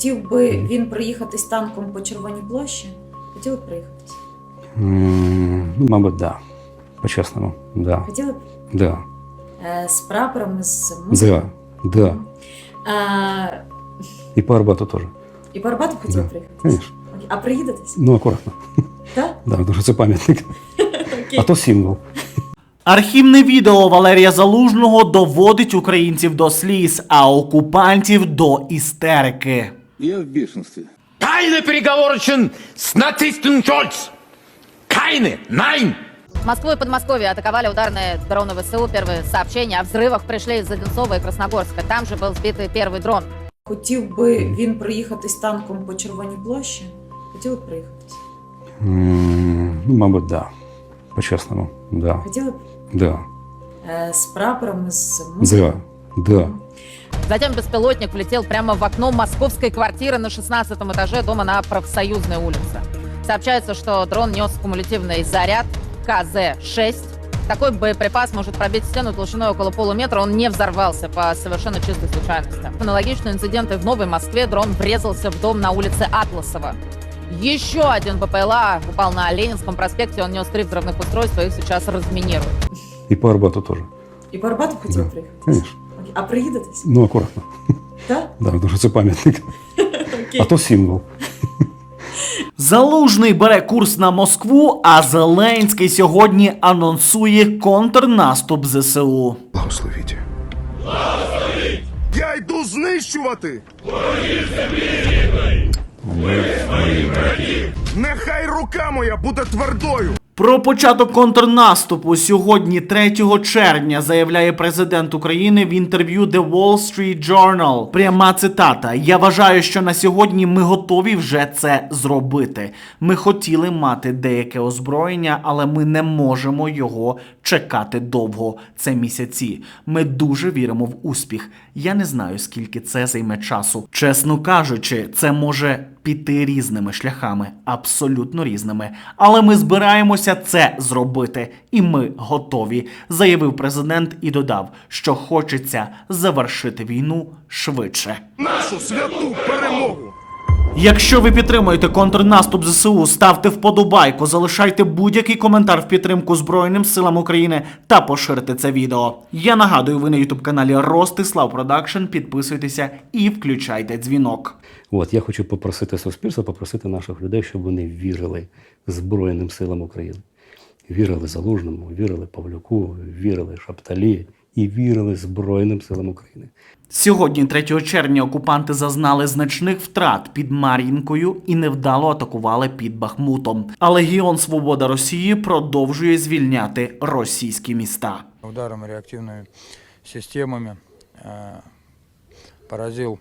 Хотів би він проїхатись танком по Червоній площі? Хотіли б проїхатись? М, Ну, мабуть, да. По-чесному, да. Хотіли б Да. е, з прапорами, з музикою? Да. Да. Е, І по Арбату теж. і по Арбату б хотіли Да. Конечно. Окей. А приїдетесь? Ну, акуратно. Так? Да, тому що це пам'ятник. А то символ. Архівне відео Валерія Залужного доводить українців до сліз, а окупантів до істерики. Я в бешенстве. Keine Переговорchen с нацистом Шольц! Keine! Nein! Москву и Подмосковье атаковали ударные дроны ВСУ. Первые сообщения о взрывах пришли из Одинцова и Красногорска. Там же был сбит и первый дрон. Хотів би він проїхатись танком по Червоній площі? Хотіли б проїхатись? М, Ну, мабуть, да. По-чесному, да. Хотіли б Да. е, з прапорами, з музикою? Да. Да. Затем беспилотник влетел прямо в окно московской квартиры на 16 этаже дома на Профсоюзной улице. Сообщается, что дрон нес кумулятивный заряд КЗ-6. Такой боеприпас может пробить стену толщиной около полуметра. Он не взорвался по совершенно чистой случайности. Аналогичные инциденты в Новой Москве. Дрон врезался в дом на улице Атласова. Еще один БПЛА упал на Ленинском проспекте. Он нес три взрывных устройства. Их сейчас разминируют. І по Арбату теж. І по Арбату б хотіли Да. приїхатись? Конечно. А приїдетесь? Ну, акуратно. Так? Да, тому що це пам'ятник. А то символ. Залужний бере курс на Москву, а Зеленський сьогодні анонсує контрнаступ ЗСУ. Благословіть. Я йду знищувати! Нехай рука моя буде твердою! Про початок контрнаступу сьогодні, 3 червня, заявляє президент України в інтерв'ю The Wall Street Journal. Пряма цитата: Я вважаю, що на сьогодні ми готові вже це зробити. Ми хотіли мати деяке озброєння, але ми не можемо його чекати довго. Це місяці. Ми дуже віримо в успіх. Я не знаю, скільки це займе часу. Чесно кажучи, це може піти різними шляхами, абсолютно різними. Але ми збираємося це зробити, і ми готові, заявив президент і додав, що хочеться завершити війну швидше. Нашу святу перемогу! Якщо ви підтримуєте контрнаступ ЗСУ, ставте вподобайку, залишайте будь-який коментар в підтримку Збройним силам України та поширте це відео. Я нагадую, ви на ютуб каналі Ростислав Продакшн. Підписуйтеся і включайте дзвінок. От я хочу попросити суспільство, попросити наших людей, щоб вони вірили Збройним силам України. Вірили Залужному, вірили Павлюку, вірили Шапталі і вірили Збройним силам України. Сьогодні, 3 червня, окупанти зазнали значних втрат під Мар'їнкою і невдало атакували під Бахмутом. А Легіон Свобода Росії продовжує звільняти російські міста. ударом реактивными системами э, поразил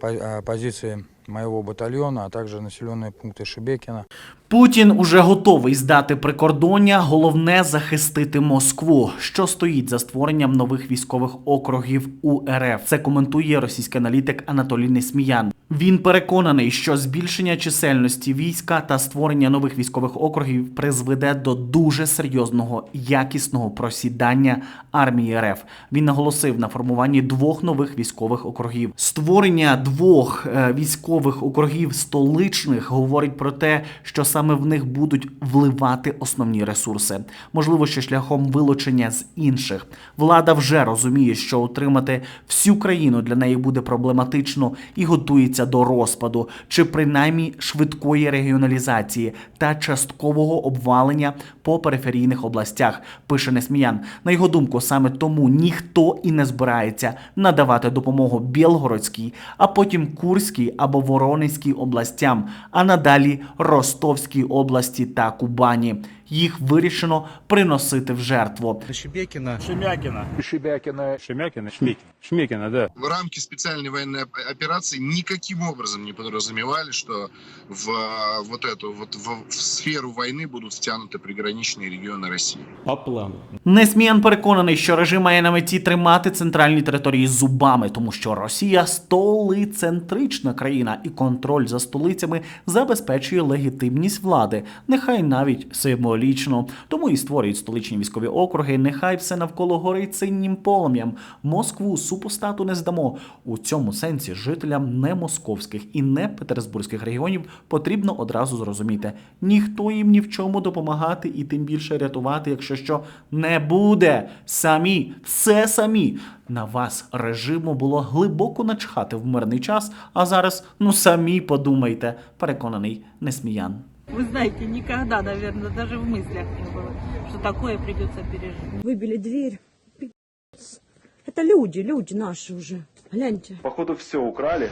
по- э, позиции моего батальона, а также населенные пункты Шебекина. Путін уже готовий здати прикордоння. Головне захистити Москву, що стоїть за створенням нових військових округів у РФ. Це коментує російський аналітик Анатолій Несміян. Він переконаний, що збільшення чисельності війська та створення нових військових округів призведе до дуже серйозного якісного просідання армії РФ. Він наголосив на формуванні двох нових військових округів. Створення двох е, військових округів столичних говорить про те, що саме в них будуть вливати основні ресурси, можливо, ще шляхом вилучення з інших. Влада вже розуміє, що утримати всю країну для неї буде проблематично і готується до розпаду, чи принаймні швидкої регіоналізації та часткового обвалення по периферійних областях. Пише Несміян. На його думку, саме тому ніхто і не збирається надавати допомогу Білгородській, а потім Курській або Воронезькій областям, а надалі Ростовській області та Кубані Їх вирішено приносити в жертву. Шебекіна. Шемякина. Шемякина. Шемякина. Шмекина. Шмекина, да. в рамки специальной военной оп- операции никаким образом не подразумевали, что в а, вот эту вот в, в сферу войны будут втянуты приграничные регионы России. По плану. Несміян переконаний, що режим має на меті тримати центральні території зубами, тому що Росія столицентрична країна, і контроль за столицями забезпечує легітимність влади, нехай навіть символічно. символічно. Тому і створюють столичні військові округи. Нехай все навколо горить синім полум'ям. Москву супостату не здамо. У цьому сенсі жителям не московських і не петербурзьких регіонів потрібно одразу зрозуміти: ніхто їм ні в чому допомагати і тим більше рятувати, якщо що не буде. Самі, все самі. На вас режиму було глибоко начхати в мирний час, а зараз ну самі подумайте, переконаний Несміян. Вы знаете, никогда, наверное, даже в мыслях не было, что такое придется пережить. Выбили дверь. Пи***ц. Это люди, люди наши уже. Гляньте. Походу все украли,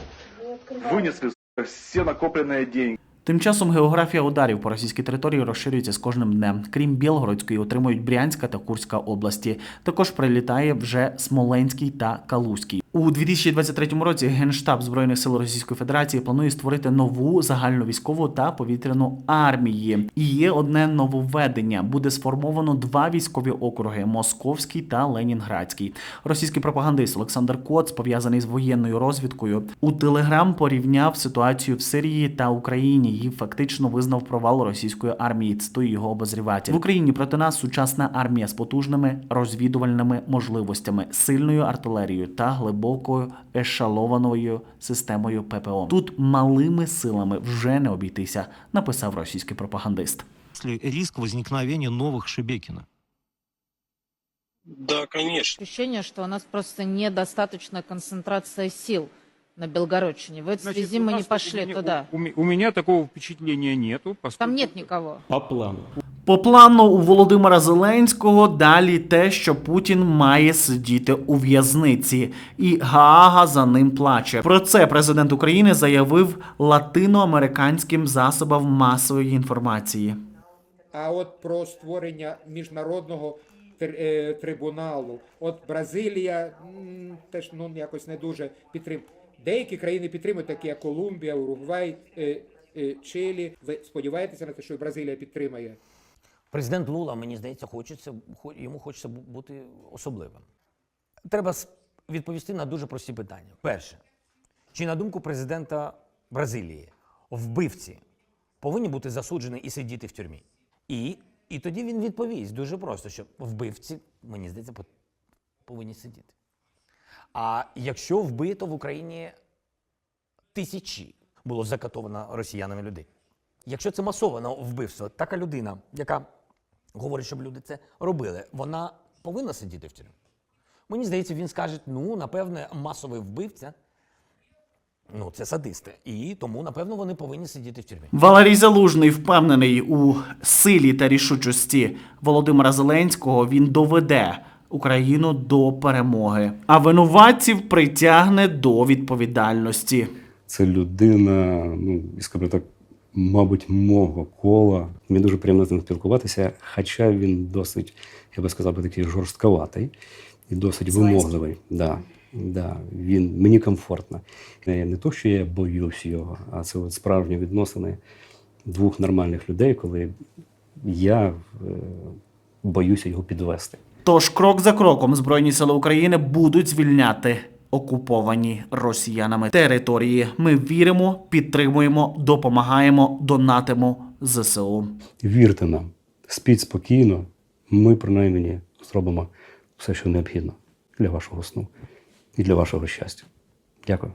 вынесли сука, все накопленные деньги. Тим часом географія ударів по російській території розширюється з кожним днем. Крім Білгородської, отримують Брянська та Курська області. Також прилітає вже Смоленський та Калузький. У 2023 році Генштаб збройних сил Російської Федерації планує створити нову загальновійськову та повітряну армії. І є одне нововведення: буде сформовано два військові округи: Московський та Ленінградський. Російський пропагандист Олександр Коц, пов'язаний з воєнною розвідкою, у Телеграм порівняв ситуацію в Сирії та Україні і фактично визнав провал російської армії. Цитую його обозріватель. в Україні проти нас сучасна армія з потужними розвідувальними можливостями, сильною артилерією та глибокою ешалованою системою ППО. Тут малими силами вже не обійтися, написав російський пропагандист. риск возникновения новых Шебекина. Да, конечно. Ощущение, что у нас просто недостаточная концентрация сил на Белгородчине. В этой Значит, связи у мы не нас пошли у меня- туда. У, ме- у меня такого впечатления нету. Поскольку... Там нет никого. По плану. По плану у Володимира Зеленського далі те, що Путін має сидіти у в'язниці, і Гаага за ним плаче. Про це президент України заявив латиноамериканським засобам масової інформації. А от про створення міжнародного е, трибуналу, от Бразилія теж ну якось не дуже підтримує. Деякі країни підтримують, такі як Колумбія, Уругвай, е, е, Чилі. Ви сподіваєтеся на те, що Бразилія підтримає? Президент Лула, мені здається, хочеться, йому хочеться бути особливим. Треба відповісти на дуже прості питання. Перше, чи на думку президента Бразилії вбивці повинні бути засуджені і сидіти в тюрмі? І, і тоді він відповість дуже просто, що вбивці, мені здається, повинні сидіти. А якщо вбито в Україні тисячі було закатовано росіянами людей. Якщо це масоване вбивство, така людина, яка говорить, щоб люди це робили, вона повинна сидіти в тюрмі. Мені здається, він скаже: ну, напевне, масовий вбивця. Ну, це садисти. І тому, напевно, вони повинні сидіти в тюрмі. Валерій Залужний впевнений у силі та рішучості Володимира Зеленського. Він доведе Україну до перемоги, а винуватців притягне до відповідальності. Це людина, ну, скажімо так, мабуть, мого кола. Мені дуже приємно з ним спілкуватися, хоча він досить, я би сказав, би, такий жорстковатий і досить вимогливий. Да, да, він, мені комфортно. Не, не то, що я боюсь його, а це от справжні відносини двох нормальних людей, коли я е, боюся його підвести. Тож крок за кроком Збройні сили України будуть звільняти окуповані росіянами території. Ми віримо, підтримуємо, допомагаємо, донатимо ЗСУ. Вірте нам, спіть спокійно. Ми, принаймні, зробимо все, що необхідно для вашого сну і для вашого щастя. Дякую.